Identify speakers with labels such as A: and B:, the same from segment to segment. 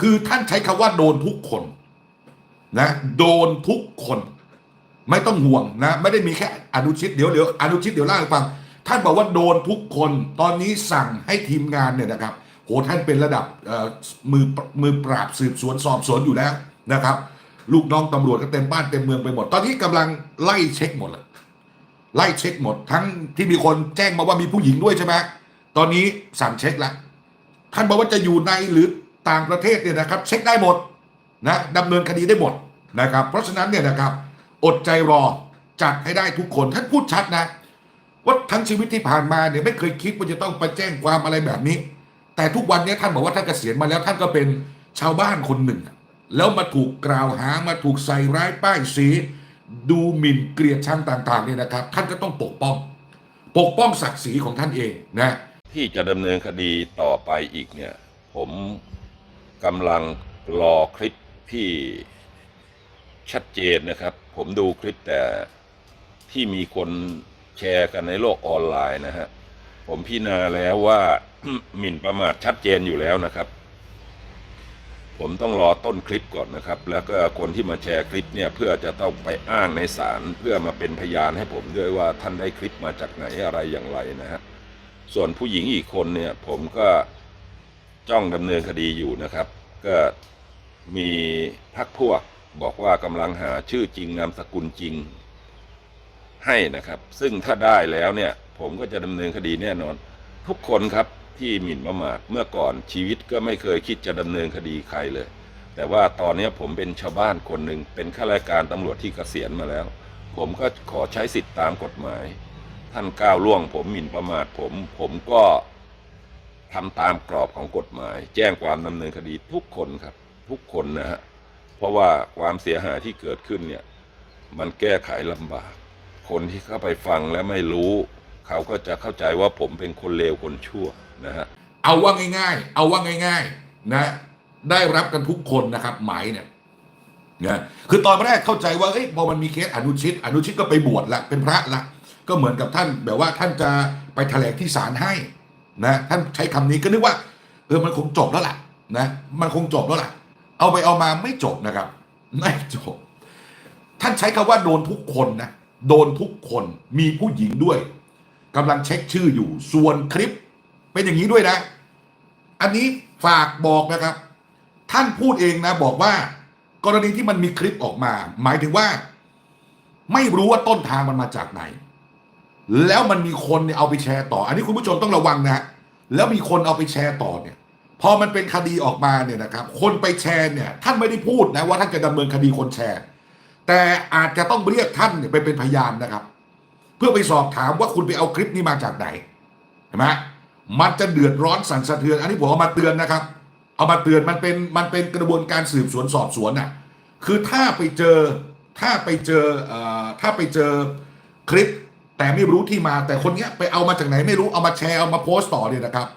A: คือท่านใช้คำว่าโดนทุกคนนะโดนทุกคน ไม่ต้องห่วงนะ ไม่ได้มีแค่อนุชิตเดี๋ยวเดี๋ยวอนุชิตเดี๋ยวเล่าให้ฟัง ท่านบอกว่าโดนทุกคนตอนนี้สั่งให้ทีมงานเนี่ยนะครับโหท่านเป็นระดับมือมือปราบสืบสวนสอบสวนอยู่แล้วนะครับ ลูกน้องตำรวจก็เต็มบ้านเต็มเมืองไปหมด ตอนนี้กำลังไล่เช็คหมดเลยไล่เช็คหมด ทั้งที่มีคนแจ้งมาว่ามีผู้หญิงด้วยใช่ไหมตอนนี้สั่งเช็คแล้วท่านบอกว่าจะอยู่ในหรือ ต่างประเทศเนี่ยนะครับเช็คได้หมดนะดำเนินคดีได้หมดนะครับ เพราะฉะนั้นเนี่ยนะครับอดใจรอจัดให้ได้ทุกคนท่านพูดชัดนะว่าทั้งชีวิตที่ผ่านมาเนี่ยไม่เคยคิดว่าจะต้องไปแจ้งความอะไรแบบนี้ แต่ทุกวันนี้ท่านบอกว่าท่านเกษียณมาแล้วท่านก็เป็นชาวบ้านคนหนึ่ง แล้วมาถูกกล่าวหามาถูกใส่ร้ายป้ายสี ดูหมิ่นเกลียดชังต่างๆเนี่ยนะครับ ท่านก็ต้องปกป้อง ปกป้องศักดิ์ศรีของท่านเองนะ
B: ที่จะดำเนินคดีต่อไปอีกเนี่ย ผม กำลังรอคลิปที่ชัดเจนนะครับ ผมดูคลิปแต่ที่มีคนแชร์กันในโลกออนไลน์นะฮะ ผมพิจารณาแล้วว่าหมิ่นประมาทชัดเจนอยู่แล้วนะครับ ผมต้องรอต้นคลิปก่อนนะครับ แล้วก็คนที่มาแชร์คลิปเนี่ยเพื่อจะต้องไปอ้างในศาลเพื่อมาเป็นพยานให้ผมด้วยว่าท่านได้คลิปมาจากไหนอะไรอย่างไรนะฮะ ส่วนผู้หญิงอีกคนเนี่ยผมก็ จ้องดำเนินคดีอยู่นะครับ ก็มีพักพวกบอกว่ากำลังหาชื่อจริงนามสกุลจริงให้นะครับ ซึ่งถ้าได้แล้วเนี่ย ผมก็จะดำเนินคดีแน่นอน ทุกคนครับที่หมิ่นประมาทเมื่อก่อนชีวิตก็ไม่เคยคิดจะดำเนินคดีใครเลย แต่ว่าตอนนี้ผมเป็นชาวบ้านคนหนึ่งเป็นข้าราชการตำรวจที่เกษียณมาแล้ว ผมก็ขอใช้สิทธิตามกฎหมาย ท่านก้าวล่วง ผมหมิ่นประมาทผม ผมก็ ทำตามกรอบของกฎหมาย แจ้งความดำเนินคดีทุกคนครับ ทุกคนนะฮะเพราะว่าความเสียหายที่เกิดขึ้นเนี่ยมันแก้ไขลำบาก คนที่เข้าไปฟังและไม่รู้ เขาก็จะเข้าใจว่าผมเป็นคนเลวคนชั่วนะฮะ
A: เอาว่าง่าย ๆ เอาว่าง่าย ๆ นะ ได้รับกันทุกคนนะครับ หมายเนี่ยนะคือตอนแรกเข้าใจว่าเอ้ยพอมันมีเคสอนุชิต อนุชิตก็ไปบวชละเป็นพระละก็เหมือนกับท่านแบบว่าท่านจะไปแถลงที่ศาลให้ นะท่านใช้คำนี้ก็นึกว่าเออมันคงจบแล้วล่ะนะมันคงจบแล้วล่ะ เอาไปเอามาไม่จบนะครับ ไม่จบ ท่านใช้คำว่าโดนทุกคนนะโดนทุกคนมีผู้หญิงด้วยกำลังเช็คชื่ออยู่ส่วนคลิปเป็นอย่างนี้ด้วยนะ อันนี้ฝากบอกนะครับ ท่านพูดเองนะ บอกว่า กรณีที่มันมีคลิปออกมา หมายถึงว่า ไม่รู้ว่าต้นทางมันมาจากไหน แล้วมันมีคนเนี่ยเอาไปแชร์ต่อ อันนี้คุณผู้ชมต้องระวังนะแล้วมีคนเอาไปแชร์ต่อเนี่ย พอมันเป็นคดีออกมาเนี่ยนะครับ คนไปแชร์เนี่ย ท่านไม่ได้พูดนะว่าท่านจะดำเนินคดีคนแชร์ แต่อาจจะต้องเรียกท่านเนี่ยไปเป็นพยานนะครับ เพื่อไปสอบถามว่าคุณไปเอาคลิปนี้มาจากไหนเห็นไหมมันจะเดือดร้อนสั่นสะเทือน อันนี้ผมเอามาเตือนนะครับ เอามาเตือนมันเป็นมันเป็นกระบวนการสืบสวนสอบสวนน่ะคือถ้าไปเจอถ้าไปเจอเอ่อถ้าไปเจอคลิป แต่ไม่รู้ที่มาแต่คนเนี้ยไปเอามาจากไหนไม่รู้เอามาแชร์เอามาโพสต์ต่อเนี่ยนะครับ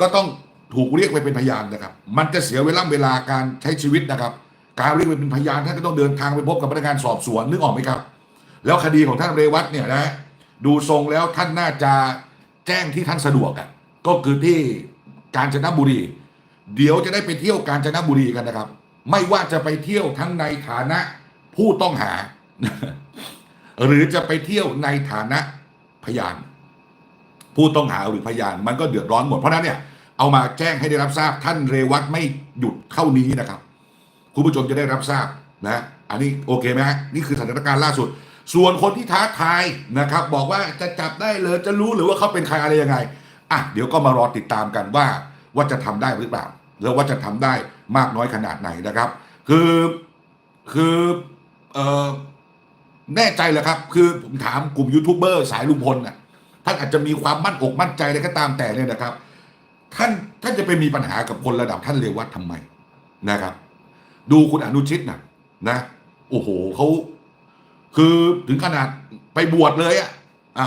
A: ก็ต้องถูกเรียกไปเป็นพยานนะครับ มันจะเสียเวลาเวลาการใช้ชีวิตนะครับ การเรียกไปเป็นพยานท่านก็ต้องเดินทางไปพบกับพนักงานสอบสวนนึกออกไหมครับ แล้วคดีของท่านเรวัตเนี่ยนะดูทรงแล้วท่านน่าจะแจ้งที่ท่านสะดวกอะก็คือที่กาญจนบุรี เดี๋ยวจะได้ไปเที่ยวกาญจนบุรีกันนะครับ ไม่ว่าจะไปเที่ยวทั้งในฐานะผู้ต้องหา หรือจะไปเที่ยวในฐานะพยาน ผู้ต้องหาหรือพยานมันก็เดือดร้อนหมดเพราะนั้นเนี่ยเอามาแจ้งให้ได้รับทราบท่านเรวัตไม่หยุดเท่านี้นะครับคุณผู้ชมจะได้รับทราบนะอันนี้โอเคไหมฮะนี่คือสถานการณ์ล่าสุด ส่วนคนที่ท้าทายนะครับ บอกว่าจะจับได้เลยจะรู้หรือว่าเขาเป็นใครอะไรยังไงอะเดี๋ยวก็มารอติดตามกันว่าว่าจะทำได้หรือเปล่าแล้วว่าจะทำได้มากน้อยขนาดไหนนะครับ คือคือเออ แน่ใจเหรอครับ คือผมถามกลุ่มยูทูบเบอร์สายลุงพลน่ะท่านอาจจะมีความมั่นอกมั่นใจอะไรก็ตามแต่เนี่ยนะครับ ท่านท่านจะไปมีปัญหากับคนระดับท่านเรวัตทำไมนะครับ ดูคุณอนุชิตนะนะ โอ้โหเขาคือถึงขนาดไปบวชเลยอะอะ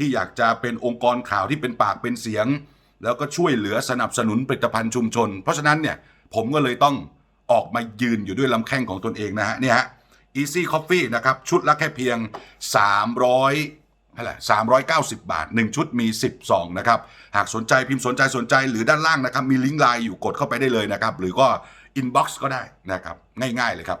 A: ที่อยากจะเป็นองค์กรข่าวที่เป็นปากเป็นเสียง แล้วก็ช่วยเหลือสนับสนุนผลิตภัณฑ์ชุมชน เพราะฉะนั้นเนี่ยผมก็เลยต้องออกมายืนอยู่ด้วยลำแข้งของตนเองนะฮะเนี่ยฮะ Easy Coffee นะครับ ชุดละแค่เพียง 300เท่าไหร่390 บาท 1 ชุดมี 10ซองนะครับ หากสนใจพิมพ์สนใจสนใจหรือด้านล่างนะครับ มีลิงก์ไลน์อยู่กดเข้าไปได้เลยนะครับ หรือก็ inbox ก็ได้นะครับ ง่ายๆเลยครับ